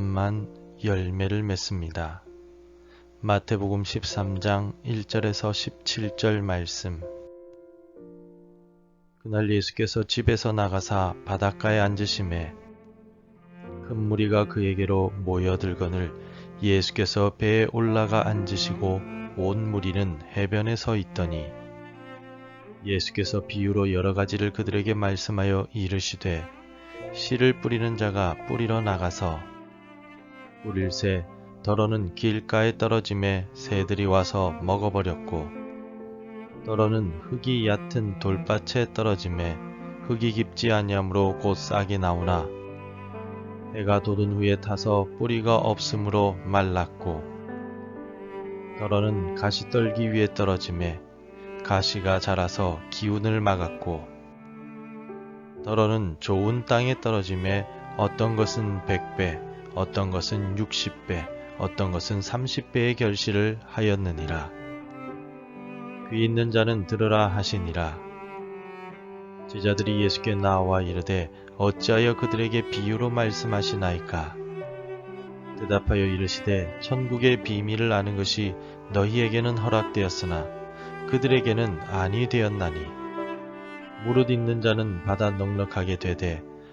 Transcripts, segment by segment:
말씀만 열매를 맺습니다. 마태복음 13장 1절에서 17절 말씀 그날 예수께서 집에서 나가사 바닷가에 앉으심에 큰 무리가 그에게로 모여들거늘 예수께서 배에 올라가 앉으시고 온 무리는 해변에 서 있더니 예수께서 비유로 여러 가지를 그들에게 말씀하여 이르시되 씨를 뿌리는 자가 뿌리러 나가서 뿌릴새 더러는 길가에 떨어짐에 새들이 와서 먹어버렸고 더러는 흙이 얕은 돌밭에 떨어짐에 흙이 깊지 아니하므로 곧 싹이 나오나 해가 돋은 후에 타서 뿌리가 없으므로 말랐고 더러는 가시 떨기 위에 떨어짐에 가시가 자라서 기운을 막았고 더러는 좋은 땅에 떨어짐에 어떤 것은 100배 어떤 것은 60배 어떤 것은 30배의 결실을 하였느니라. 귀 있는 자는 들으라 하시니라. 제자들이 예수께 나와 이르되 어찌하여 그들에게 비유로 말씀하시나이까? 대답하여 이르시되 천국의 비밀을 아는 것이 너희에게는 허락되었으나 그들에게는 아니 되었나니. 무릇 있는 자는 받아 넉넉하게 되되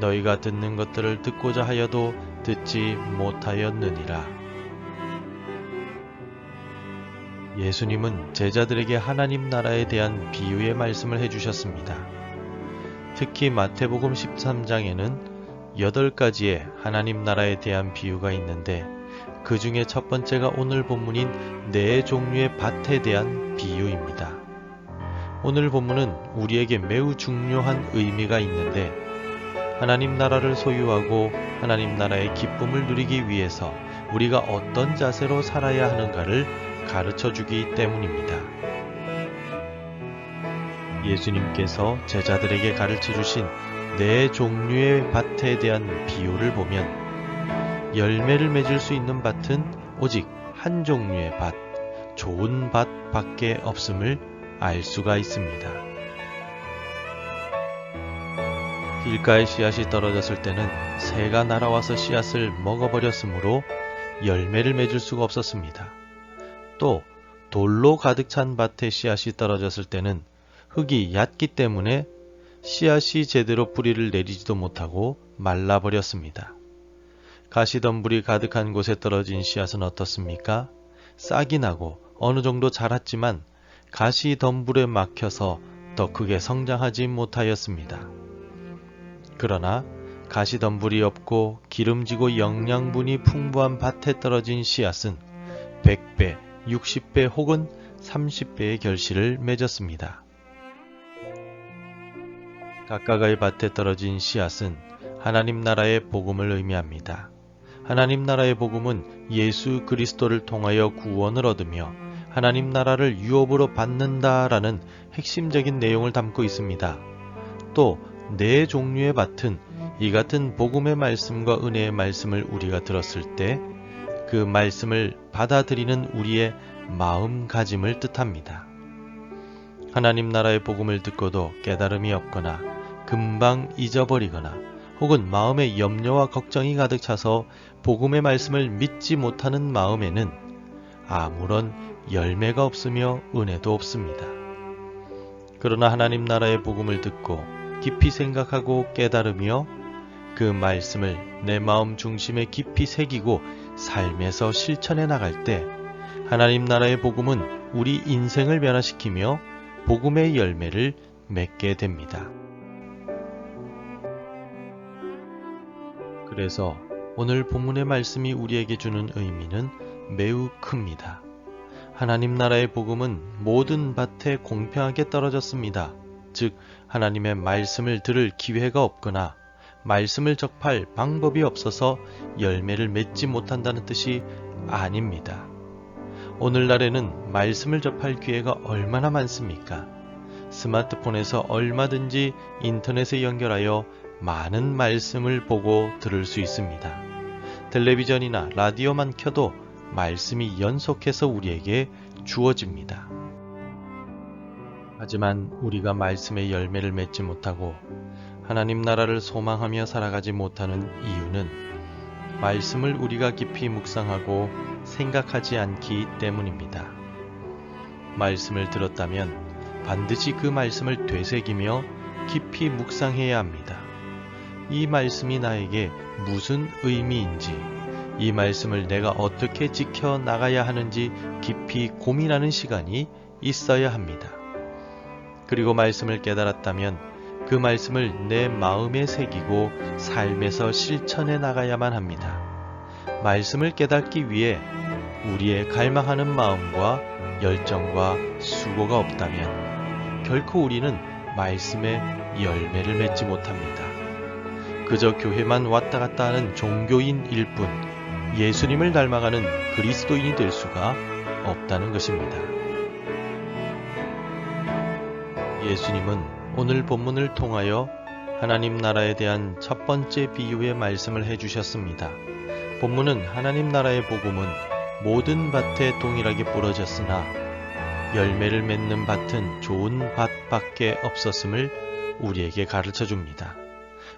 너희가 듣는 것들을 듣고자 하여도 듣지 못하였느니라. 예수님은 제자들에게 하나님 나라에 대한 비유의 말씀을 해주셨습니다. 특히 마태복음 13장에는 8가지의 하나님 나라에 대한 비유가 있는데 그 중에 첫 번째가 오늘 본문인 네 종류의 밭에 대한 비유입니다. 오늘 본문은 우리에게 매우 중요한 의미가 있는데 하나님 나라를 소유하고 하나님 나라의 기쁨을 누리기 위해서 우리가 어떤 자세로 살아야 하는가를 가르쳐 주기 때문입니다. 예수님께서 제자들에게 가르쳐 주신 네 종류의 밭에 대한 비유를 보면 열매를 맺을 수 있는 밭은 오직 한 종류의 밭, 좋은 밭밖에 없음을 알 수가 있습니다. 길가에 씨앗이 떨어졌을 때는 새가 날아와서 씨앗을 먹어버렸으므로 열매를 맺을 수가 없었습니다. 또 돌로 가득 찬 밭에 씨앗이 떨어졌을 때는 흙이 얕기 때문에 씨앗이 제대로 뿌리를 내리지도 못하고 말라버렸습니다. 가시덤불이 가득한 곳에 떨어진 씨앗은 어떻습니까? 싹이 나고 어느 정도 자랐지만 가시덤불에 막혀서 더 크게 성장하지 못하였습니다. 그러나 가시덤불이 없고 기름지고 영양분이 풍부한 밭에 떨어진 씨앗은 100배, 60배 혹은 30배의 결실을 맺었습니다. 각각의 밭에 떨어진 씨앗은 하나님 나라의 복음을 의미합니다. 하나님 나라의 복음은 예수 그리스도를 통하여 구원을 얻으며 하나님 나라를 유업으로 받는다라는 핵심적인 내용을 담고 있습니다. 또 네 종류의 밭은 이 같은 복음의 말씀과 은혜의 말씀을 우리가 들었을 때 그 말씀을 받아들이는 우리의 마음가짐을 뜻합니다. 하나님 나라의 복음을 듣고도 깨달음이 없거나 금방 잊어버리거나 혹은 마음에 염려와 걱정이 가득 차서 복음의 말씀을 믿지 못하는 마음에는 아무런 열매가 없으며 은혜도 없습니다. 그러나 하나님 나라의 복음을 듣고 깊이 생각하고 깨달으며 그 말씀을 내 마음 중심에 깊이 새기고 삶에서 실천해 나갈 때 하나님 나라의 복음은 우리 인생을 변화시키며 복음의 열매를 맺게 됩니다. 그래서 오늘 본문의 말씀이 우리에게 주는 의미는 매우 큽니다. 하나님 나라의 복음은 모든 밭에 공평하게 떨어졌습니다. 즉, 하나님의 말씀을 들을 기회가 없거나 말씀을 접할 방법이 없어서 열매를 맺지 못한다는 뜻이 아닙니다. 오늘날에는 말씀을 접할 기회가 얼마나 많습니까? 스마트폰에서 얼마든지 인터넷에 연결하여 많은 말씀을 보고 들을 수 있습니다. 텔레비전이나 라디오만 켜도 말씀이 연속해서 우리에게 주어집니다. 하지만 우리가 말씀의 열매를 맺지 못하고 하나님 나라를 소망하며 살아가지 못하는 이유는 말씀을 우리가 깊이 묵상하고 생각하지 않기 때문입니다. 말씀을 들었다면 반드시 그 말씀을 되새기며 깊이 묵상해야 합니다. 이 말씀이 나에게 무슨 의미인지, 이 말씀을 내가 어떻게 지켜 나가야 하는지 깊이 고민하는 시간이 있어야 합니다. 그리고 말씀을 깨달았다면 그 말씀을 내 마음에 새기고 삶에서 실천해 나가야만 합니다. 말씀을 깨닫기 위해 우리의 갈망하는 마음과 열정과 수고가 없다면 결코 우리는 말씀의 열매를 맺지 못합니다. 그저 교회만 왔다 갔다 하는 종교인일 뿐 예수님을 닮아가는 그리스도인이 될 수가 없다는 것입니다. 예수님은 오늘 본문을 통하여 하나님 나라에 대한 첫 번째 비유의 말씀을 해주셨습니다. 본문은 하나님 나라의 복음은 모든 밭에 동일하게 부러졌으나 열매를 맺는 밭은 좋은 밭밖에 없었음을 우리에게 가르쳐 줍니다.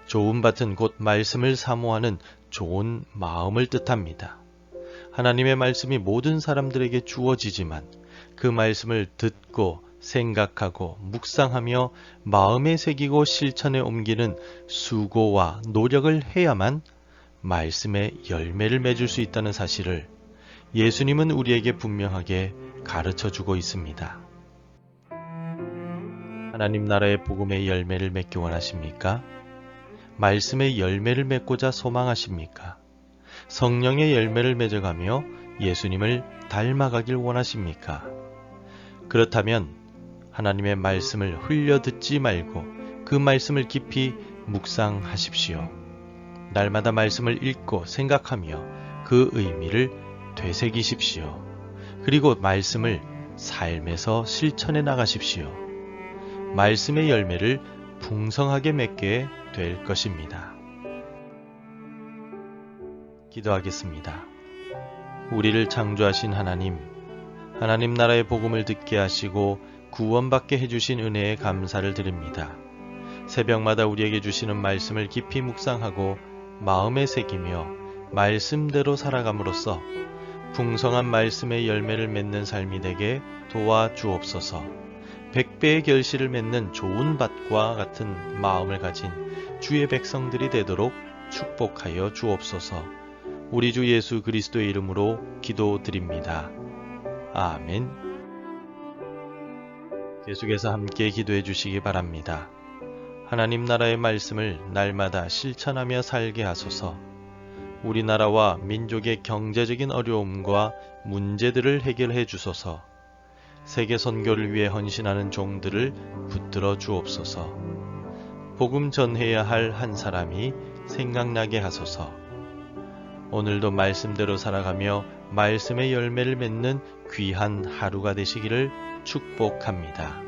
좋은 밭은 곧 말씀을 사모하는 좋은 마음을 뜻합니다. 하나님의 말씀이 모든 사람들에게 주어지지만 그 말씀을 듣고 생각하고 묵상하며 마음에 새기고 실천에 옮기는 수고와 노력을 해야만 말씀의 열매를 맺을 수 있다는 사실을 예수님은 우리에게 분명하게 가르쳐 주고 있습니다. 하나님 나라의 복음의 열매를 맺기 원하십니까? 말씀의 열매를 맺고자 소망하십니까? 성령의 열매를 맺어가며 예수님을 닮아가길 원하십니까? 그렇다면 하나님의 말씀을 흘려 듣지 말고 그 말씀을 깊이 묵상하십시오. 날마다 말씀을 읽고 생각하며 그 의미를 되새기십시오. 그리고 말씀을 삶에서 실천해 나가십시오. 말씀의 열매를 풍성하게 맺게 될 것입니다. 기도하겠습니다. 우리를 창조하신 하나님, 하나님 나라의 복음을 듣게 하시고 구원받게 해주신 은혜에 감사를 드립니다. 새벽마다 우리에게 주시는 말씀을 깊이 묵상하고 마음에 새기며 말씀대로 살아감으로써 풍성한 말씀의 열매를 맺는 삶이 되게 도와주옵소서. 백배의 결실을 맺는 좋은 밭과 같은 마음을 가진 주의 백성들이 되도록 축복하여 주옵소서. 우리 주 예수 그리스도의 이름으로 기도드립니다. 아멘. 계속해서 함께 기도해 주시기 바랍니다. 하나님 나라의 말씀을 날마다 실천하며 살게 하소서. 우리나라와 민족의 경제적인 어려움과 문제들을 해결해 주소서. 세계 선교를 위해 헌신하는 종들을 붙들어 주옵소서. 복음 전해야 할 한 사람이 생각나게 하소서. 오늘도 말씀대로 살아가며 말씀의 열매를 맺는 귀한 하루가 되시기를 축복합니다.